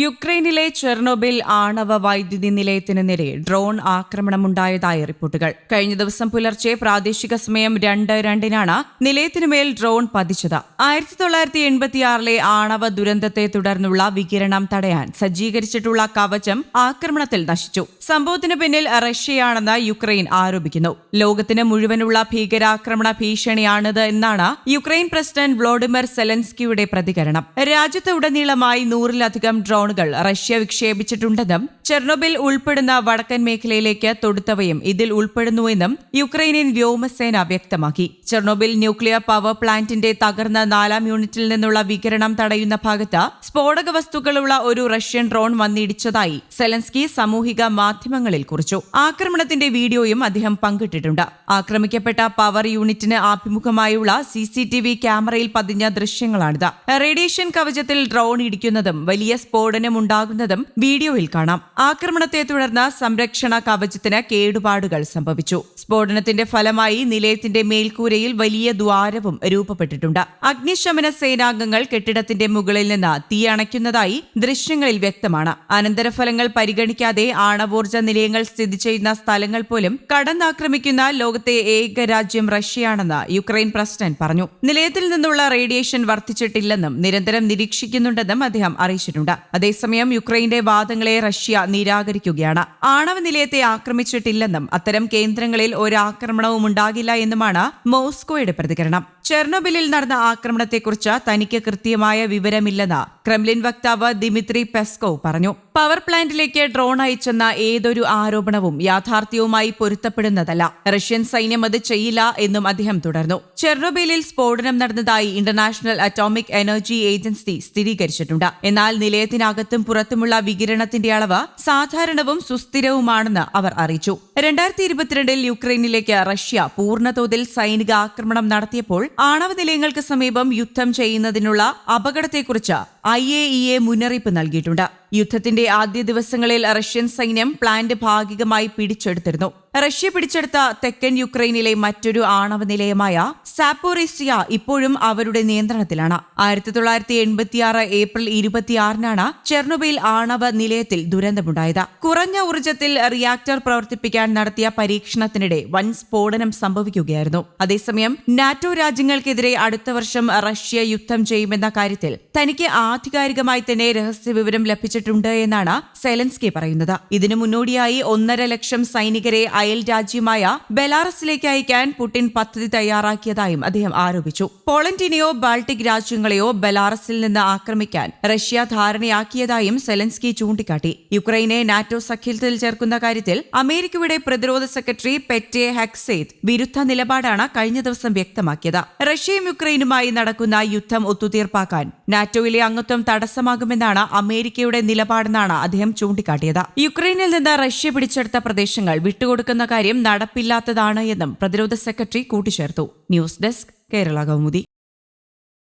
യുക്രൈനിലെ ചെർണോബിൽ ആണവ വൈദ്യുതി നിലയത്തിന് നേരെ ഡ്രോൺ ആക്രമണമുണ്ടായതായി റിപ്പോർട്ടുകൾ. കഴിഞ്ഞ ദിവസം പുലർച്ചെ പ്രാദേശിക സമയം രണ്ട് രണ്ടിനാണ് നിലയത്തിനുമേൽ ഡ്രോൺ പതിച്ചത്. ആയിരത്തി തൊള്ളായിരത്തി എൺപത്തിയാറിലെ ആണവ ദുരന്തത്തെ തുടർന്നുള്ള വികിരണം തടയാൻ സജ്ജീകരിച്ചിട്ടുള്ള കവചം ആക്രമണത്തിൽ നശിച്ചു. സംഭവത്തിന് പിന്നിൽ റഷ്യയാണെന്ന് യുക്രൈൻ ആരോപിക്കുന്നു. ലോകത്തിന് മുഴുവനുള്ള ഭീകരാക്രമണ ഭീഷണിയാണിത് എന്നാണ് യുക്രൈൻ പ്രസിഡന്റ് വ്ളോഡിമിർ സെലൻസ്കിയുടെ പ്രതികരണം. രാജ്യത്ത് ഉടനീളമായി നൂറിലധികം ഡ്രോണുകൾ റഷ്യ വിക്ഷേപിച്ചിട്ടുണ്ടെന്നും ചെർണോബിൽ ഉൾപ്പെടുന്ന വടക്കൻ മേഖലയിലേക്ക് തൊടുത്തവയും ഇതിൽ ഉൾപ്പെടുന്നുവെന്നും യുക്രൈനിയൻ വ്യോമസേന വ്യക്തമാക്കി. ചെർണോബിൽ ന്യൂക്ലിയർ പവർ പ്ലാന്റിന്റെ തകർന്ന നാലാം യൂണിറ്റിൽ നിന്നുള്ള വികിരണം തടയുന്ന ഭാഗത്ത് സ്ഫോടക വസ്തുക്കളുള്ള ഒരു റഷ്യൻ ഡ്രോൺ വന്നിടിച്ചതായി സെലൻസ്കി സാമൂഹിക മാധ്യമങ്ങളിൽ കുറിച്ചു. ആക്രമണത്തിന്റെ വീഡിയോയും അദ്ദേഹം പങ്കിട്ടിട്ടുണ്ട്. ആക്രമിക്കപ്പെട്ട പവർ യൂണിറ്റിന് ആഭിമുഖമായുള്ള സി സി ടി വി ക്യാമറയിൽ പതിഞ്ഞ ദൃശ്യങ്ങളാണിത്. റേഡിയേഷൻ കവചത്തിൽ ഡ്രോൺ ഇടിക്കുന്നതും വലിയ സ്ഫോടനം ഉണ്ടാകുന്നതും വീഡിയോയിൽ കാണാം. ആക്രമണത്തെ തുടർന്ന് സംരക്ഷണ കവചത്തിന് കേടുപാടുകൾ സംഭവിച്ചു. സ്ഫോടനത്തിന്റെ ഫലമായി നിലയത്തിന്റെ മേൽക്കൂരയിൽ വലിയ ദ്വാരവും രൂപപ്പെട്ടിട്ടുണ്ട്. അഗ്നിശമന സേനാംഗങ്ങൾ കെട്ടിടത്തിന്റെ മുകളിൽ നിന്ന് തീയണയ്ക്കുന്നതായി ദൃശ്യങ്ങളിൽ വ്യക്തമാണ്. അനന്തരഫലങ്ങൾ പരിഗണിക്കാതെ ആണവോർജ നിലയങ്ങൾ സ്ഥിതി ചെയ്യുന്ന സ്ഥലങ്ങൾ പോലും കടന്നാക്രമിക്കുന്ന ലോകത്തെ ഏക രാജ്യം റഷ്യയാണെന്ന് യുക്രൈൻ പ്രസിഡന്റ് പറഞ്ഞു. നിലയത്തിൽ നിന്നുള്ള റേഡിയേഷൻ വർദ്ധിച്ചിട്ടില്ലെന്നും നിരന്തരം നിരീക്ഷിക്കുന്നുണ്ടെന്നും അദ്ദേഹം അറിയിച്ചിട്ടുണ്ട്. അതേസമയം യുക്രൈന്റെ വാദങ്ങളെ റഷ്യ നിരാകരിക്കുകയാണ്. ആണവ നിലയത്തെ ആക്രമിച്ചിട്ടില്ലെന്നും അത്തരം കേന്ദ്രങ്ങളിൽ ഒരാക്രമണവും ഉണ്ടാകില്ല എന്നുമാണ് മോസ്കോയുടെ പ്രതികരണം. ചെർണോബിലിൽ നടന്ന ആക്രമണത്തെക്കുറിച്ച് തനിക്ക് കൃത്യമായ വിവരമില്ലെന്ന് ക്രെംലിൻ വക്താവ് ദിമിത്രി പെസ്കോവ് പറഞ്ഞു. പവർ പ്ലാന്റിലേക്ക് ഡ്രോൺ അയച്ചെന്ന ഏതൊരു ആരോപണവും യാഥാർത്ഥ്യവുമായി പൊരുത്തപ്പെടുന്നതല്ല. റഷ്യൻ സൈന്യം അത് ചെയ്യില്ല എന്നും അദ്ദേഹം തുടർന്നു. ചെർണോബിലിൽ സ്ഫോടനം നടന്നതായി ഇന്റർനാഷണൽ അറ്റോമിക് എനർജി ഏജൻസി സ്ഥിരീകരിച്ചിട്ടുണ്ട്. എന്നാൽ നിലയത്തിനകത്തും പുറത്തുമുള്ള വികിരണത്തിന്റെ അളവ് സാധാരണവും സുസ്ഥിരവുമാണെന്ന് അവർ അറിയിച്ചു. രണ്ടായിരത്തി ഇരുപത്തിരണ്ടിൽ യുക്രൈനിലേക്ക് റഷ്യ പൂർണതോതിൽ സൈനിക ആക്രമണം നടത്തിയപ്പോൾ ആണവ നിലയങ്ങൾക്ക് സമീപം യുദ്ധം ചെയ്യുന്നതിനുള്ള അപകടത്തെക്കുറിച്ച് ഐ എ ഇ എ മുന്നറിയിപ്പ് നൽകിയിട്ടുണ്ട്. യുദ്ധത്തിന്റെ ആദ്യ ദിവസങ്ങളിൽ റഷ്യൻ സൈന്യം പ്ലാന്റ് ഭാഗികമായി പിടിച്ചെടുത്തിരുന്നു. റഷ്യ പിടിച്ചെടുത്ത തെക്കൻ യുക്രൈനിലെ മറ്റൊരു ആണവ നിലയമായ സാപ്പോറേസിയ ഇപ്പോഴും അവരുടെ നിയന്ത്രണത്തിലാണ്. ആയിരത്തി തൊള്ളായിരത്തി എൺപത്തിയാറ് ഏപ്രിൽ ഇരുപത്തിയാറിനാണ് ചെർണുബയിൽ ആണവ നിലയത്തിൽ ദുരന്തമുണ്ടായത്. കുറഞ്ഞ ഊർജത്തിൽ റിയാക്ടർ പ്രവർത്തിപ്പിക്കാൻ നടത്തിയ പരീക്ഷണത്തിനിടെ വൻ സ്ഫോടനം സംഭവിക്കുകയായിരുന്നു. അതേസമയം നാറ്റോ രാജ്യങ്ങൾക്കെതിരെ അടുത്ത വർഷം റഷ്യ യുദ്ധം ചെയ്യുമെന്ന കാര്യത്തിൽ തനിക്ക് ആധികാരികമായി തന്നെ രഹസ്യ വിവരം ലഭിച്ചിട്ടുണ്ട് എന്നാണ് സെലൻസ്കി പറയുന്നത്. ഇതിനു മുന്നോടിയായി ഒന്നര ലക്ഷം സൈനികരെ അയൽ രാജ്യമായ ബെലാറസിലേക്ക് അയക്കാൻ പുടിൻ പദ്ധതി തയ്യാറാക്കിയതായും അദ്ദേഹം ആരോപിച്ചു. പോളണ്ടിനെയോ ബാൾട്ടിക് രാജ്യങ്ങളെയോ ബെലാറസിൽ നിന്ന് ആക്രമിക്കാൻ റഷ്യ ധാരണയാക്കിയതായും സെലൻസ്കി ചൂണ്ടിക്കാട്ടി. യുക്രൈനെ നാറ്റോ സഖ്യത്തിൽ ചേർക്കുന്ന കാര്യത്തിൽ അമേരിക്കയുടെ പ്രതിരോധ സെക്രട്ടറി പെറ്റെ ഹെക്സേത് വിരുദ്ധ നിലപാടാണ് കഴിഞ്ഞ ദിവസം വ്യക്തമാക്കിയത്. റഷ്യയും യുക്രൈനുമായി നടക്കുന്ന യുദ്ധം ഒത്തുതീർപ്പാക്കാൻ നാറ്റോയിലെ അംഗത്വം തടസ്സമാകുമെന്നാണ് അമേരിക്കയുടെ നിലപാടെന്നാണ് അദ്ദേഹം ചൂണ്ടിക്കാട്ടിയത്. യുക്രൈനിൽ നിന്ന് റഷ്യ പിടിച്ചെടുത്ത പ്രദേശങ്ങൾ വിട്ടുകൊടുക്കുന്ന കാര്യം നടപ്പില്ലാത്തതാണ് എന്നും പ്രതിരോധ സെക്രട്ടറി കൂട്ടിച്ചേർത്തു. News desk Kerala Kaumudi.